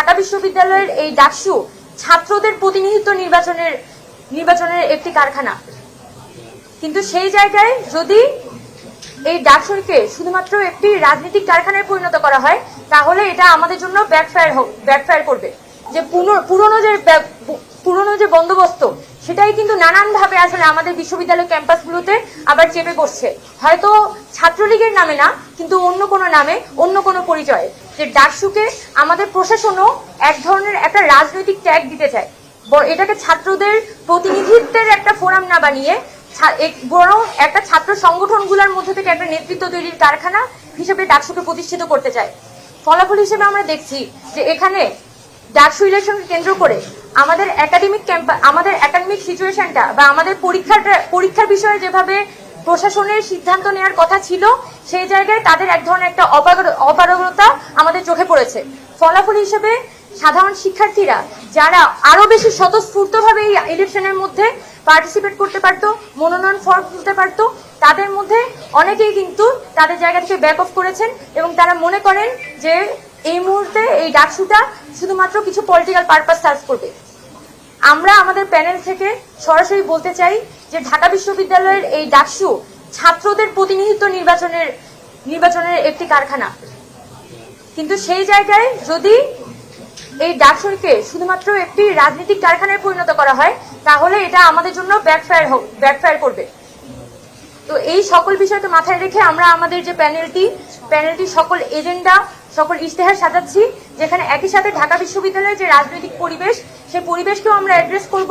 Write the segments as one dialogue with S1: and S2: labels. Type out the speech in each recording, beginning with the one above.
S1: ঢাকা বিশ্ববিদ্যালয়ের এই ডাকসু ছাত্রদের প্রতিনিধিত্ব নির্বাচনের নির্বাচনের একটি কারখানা। কিন্তু সেই জায়গায় যদি এই ডাকসুকে শুধুমাত্র একটি রাজনৈতিক কারখানায় পরিণত করা হয়, তাহলে এটা আমাদের জন্য ব্যাকফায়ার হোক, ব্যাকফায়ার করবে। যে পুরনো যে পুরনো যে বন্দোবস্ত, সেটাই কিন্তু নানানভাবে আসলে আমাদের বিশ্ববিদ্যালয় ক্যাম্পাসগুলোতে আবার চেপে বসছে। হয়তো ছাত্রলীগের নামে না, কিন্তু অন্য কোনো নামে, অন্য কোনো পরিচয়ে। যে ডাকসুকে আমাদের প্রশাসনও এক ধরনের একটা রাজনৈতিক ট্যাগ দিতে চায়। এটাকে ছাত্রদের প্রতিনিধিত্বের একটা ফোরাম না বানিয়ে বরং একটা ছাত্র সংগঠনগুলোর মধ্যে থেকে একটা নেতৃত্ব তৈরির কারখানা হিসেবে ডাকসুকে প্রতিষ্ঠিত করতে চায়। ফলাফল হিসেবে আমরা দেখছি যে এখানে ডাকসু ইলেকশনকে কেন্দ্র করে আমাদের একাডেমিক ক্যাম্পা আমাদের একাডেমিক সিচুয়েশনটা বা আমাদের পরীক্ষাটা পরীক্ষার বিষয়ে যেভাবে প্রশাসনের সিদ্ধান্ত নেওয়ার কথা ছিল, সেই জায়গায় তাদের এক ধরনের একটা অপারগ- অপারগতা আমাদের চোখে পড়েছে। ফলাফল হিসেবে সাধারণ শিক্ষার্থীরা যারা আরও বেশি স্বতঃস্ফূর্তভাবে এই ইলেকশনের মধ্যে পার্টিসিপেট করতে পারতো, মনোনয়ন ফর্ম তুলতে পারতো, তাদের মধ্যে অনেকেই কিন্তু তাদের জায়গা থেকে ব্যাক অফ করেছেন এবং তারা মনে করেন যে এই মুহূর্তে এই ডাকসুটা শুধুমাত্র কিছু পলিটিক্যাল পারপাস সার্ভ করবে। আমরা আমাদের প্যানেল থেকে সরাসরি বলতে চাই যে ঢাকা বিশ্ববিদ্যালয়ের এই ডাকসু ছাত্রদের প্রতিনিধিত্ব নির্বাচনের নির্বাচনের একটি কারখানা। কিন্তু সেই জায়গায় যদি এই ডাকসুকে শুধুমাত্র একটি রাজনৈতিক কারখানায় পরিণত করা হয়, তাহলে এটা আমাদের জন্য ব্যাকফায়ার ব্যাকফায়ার করবে। তো এই সকল বিষয়কে মাথায় রেখে আমরা আমাদের যে প্যানেলটি প্যানেলটি সকল এজেন্ডা, সকল ইশতেহার সাজাচ্ছি, যেখানে একই সাথে ঢাকা বিশ্ববিদ্যালয়ের যে রাজনৈতিক পরিবেশ, সেই পরিবেশকেও আমরা অ্যাড্রেস করব।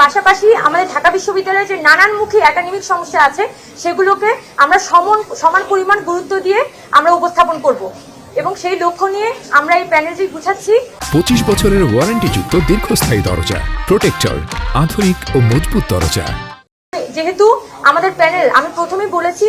S1: পাশাপাশি আমাদের ঢাকা বিশ্ববিদ্যালয়ে যে নানানমুখী একাডেমিক সমস্যা আছে, সেগুলোকে আমরা সমান সমান পরিমাণ গুরুত্ব দিয়ে আমরা উপস্থাপন করব। এবং সেই লক্ষ্য নিয়ে আমরা এই প্যানেলটি গুছাচ্ছি।
S2: পঁচিশ বছরের ওয়ারেন্টিযুক্ত দীর্ঘস্থায়ী দরজা প্রোটেক্টর আধুনিক ও মজবুত দরজা।
S1: যেহেতু আমাদের প্যানেল, আমি প্রথমেই বলেছি,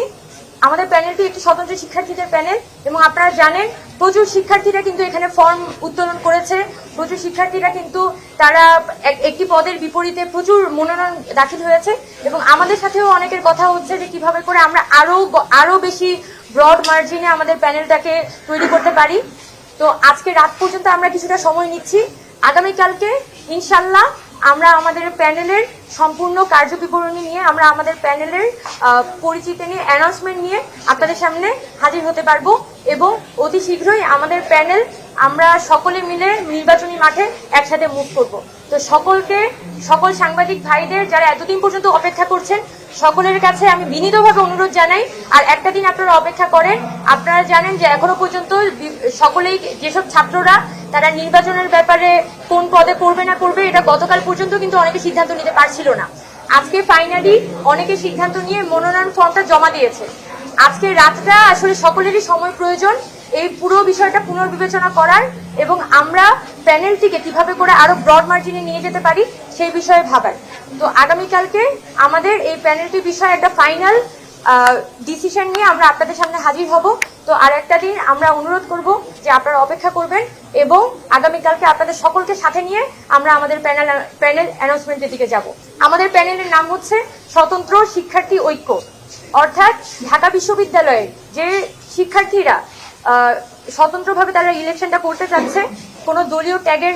S1: আমাদের প্যানেলটি একটি স্বতন্ত্র শিক্ষার্থীদের প্যানেল এবং আপনারা জানেন, প্রচুর শিক্ষার্থীরা কিন্তু এখানে ফর্ম উত্তোলন করেছে। প্রচুর শিক্ষার্থীরা কিন্তু তারা এক- একটি পদের বিপরীতে প্রচুর মনোনয়ন দাখিল হয়েছে এবং আমাদের সাথেও অনেকের কথা হচ্ছে যে কীভাবে করে আমরা আরও ব- আরও বেশি ব্রড মার্জিনে আমাদের প্যানেলটাকে তৈরি করতে পারি। তো আজকে রাত পর্যন্ত আমরা কিছুটা সময় নিচ্ছি। আগামীকালকে ইনশাল্লাহ আমরা আমাদের প্যানেলের সম্পূর্ণ কার্যবিবরণী নিয়ে, আমরা আমাদের প্যানেলের পরিচিতি নিয়ে অ্যানাউন্সমেন্ট নিয়ে আপনাদের সামনে হাজির হতে পারব এবং অতি শীঘ্রই আমাদের প্যানেল আমরা সকলে মিলে নির্বাচনী মাঠে একসাথে মুভ করব। তো সকলকে, সকল সাংবাদিক ভাইদের যারা এতদিন পর্যন্ত অপেক্ষা করছেন, সকলের কাছে আমি বিনীতভাবে অনুরোধ জানাই, আর একটা দিন আপনারা অপেক্ষা করেন। আপনারা জানেন যে এখনও পর্যন্ত সকলেই, যেসব ছাত্ররা তারা নির্বাচনের ব্যাপারে কোন পদে করবে না করবে এটা গতকাল পর্যন্ত কিন্তু অনেকে সিদ্ধান্ত নিতে পারছিল না। আজকে ফাইনালি অনেকে সিদ্ধান্ত নিয়ে মনোনয়ন ফর্মটা জমা দিয়েছে। আজকে রাতটা আসলে সকলেরই সময় প্রয়োজন, এই পুরো বিষয়টা পুনর্বিবেচনা করার এবং আমরা প্যানেলটিকে কীভাবে করে আরও ব্রড মার্জিনে নিয়ে যেতে পারি, সেই বিষয়ে ভাবার। তো আগামীকালকে আমাদের এই প্যানেলটির বিষয়ে একটা ফাইনাল ডিসিশন নিয়ে আমরা আপনাদের সামনে হাজির হব। তো আর একটা দিন আমরা অনুরোধ করব যে আপনারা অপেক্ষা করবেন এবং আগামীকালকে আপনাদের সকলকে সাথে নিয়ে আমরা আমাদের প্যানেল প্যানেল অ্যানাউন্সমেন্টের দিকে যাব। আমাদের প্যানেলের নাম হচ্ছে স্বতন্ত্র শিক্ষার্থী ঐক্য। অর্থাৎ ঢাকা বিশ্ববিদ্যালয়ের যে শিক্ষার্থীরা স্বতন্ত্রভাবে তারা ইলেকশনটা করতে চাচ্ছে, কোনো দলীয় ট্যাগের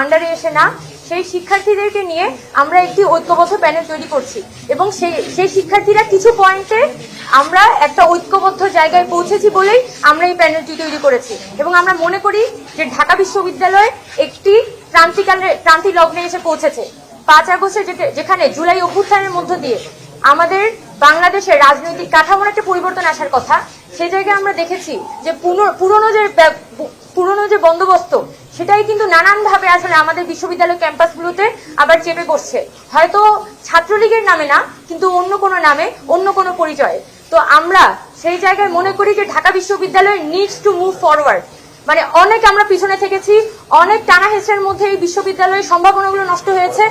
S1: আন্ডারে এসে না সেই শিক্ষার্থীদেরকে নিয়ে আমরা একটি ঐক্যবদ্ধ প্যানেল তৈরি করছি। এবং সেই সেই শিক্ষার্থীরা কিছু পয়েন্টে আমরা একটা ঐক্যবদ্ধ জায়গায় পৌঁছেছি বলেই আমরা এই প্যানেলটি তৈরি করেছি। এবং আমরা মনে করি যে ঢাকা বিশ্ববিদ্যালয় একটি ক্রান্তিকালে ক্রান্তি লগ্নে এসে পৌঁছেছে। পাঁচ আগস্টে যেখানে জুলাই অভ্যুত্থানের মধ্য দিয়ে আমাদের বাংলাদেশের রাজনৈতিক কাঠামোর একটা পরিবর্তন আসার কথা, সেই জায়গায় আমরা দেখেছি যে পুরনো যে পুরনো যে বন্দোবস্ত সেটাই কিন্তু নানানভাবে আসলে আমাদের বিশ্ববিদ্যালয় ক্যাম্পাসগুলোতে আবার চেপে বসছে। হয়তো ছাত্রলীগের নামে না, কিন্তু অন্য কোনো নামে, অন্য কোনো পরিচয়ে। তো আমরা সেই জায়গায় মনে করি যে ঢাকা বিশ্ববিদ্যালয় নিডস টু মুভ ফরওয়ার্ড মানে অনেক আমরা পিছনে থেকেছি, অনেক টানা হেসের মধ্যে এই বিশ্ববিদ্যালয়ের সম্ভাবনাগুলো নষ্ট হয়েছে।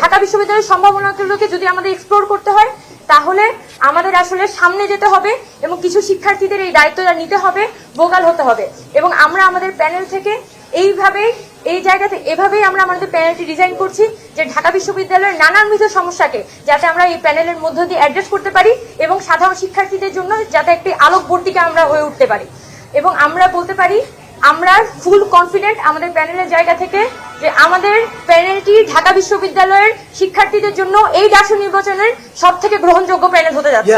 S1: ঢাকা বিশ্ববিদ্যালয়ের সম্ভাবনাগুলোকে যদি আমাদের এক্সপ্লোর করতে হয়, তাহলে আমাদের আসলে সামনে যেতে হবে এবং কিছু শিক্ষার্থীদের এই দায়িত্বটা নিতে হবে, ভোগাল হতে হবে। এবং আমরা আমাদের প্যানেল থেকে এইভাবেই এই জায়গাতে এভাবেই আমরা আমাদের প্যানেলটি ডিজাইন করছি যে ঢাকা বিশ্ববিদ্যালয়ের নানানবিধ সমস্যাকে যাতে আমরা এই প্যানেলের মধ্য দিয়ে অ্যাড্রেস করতে পারি এবং সাধারণ শিক্ষার্থীদের জন্য যাতে একটি আলোকবর্তিকা আমরা হয়ে উঠতে পারি এবং আমরা বলতে পারি, আমরা ফুল কনফিডেন্ট আমাদের প্যানেলের জায়গা থেকে যে আমাদের প্যানেলটি ঢাকা বিশ্ববিদ্যালয়ের শিক্ষার্থীদের জন্য এই ডাকসু নির্বাচনের সব থেকে গ্রহণযোগ্য প্যানেল হতে যাচ্ছে.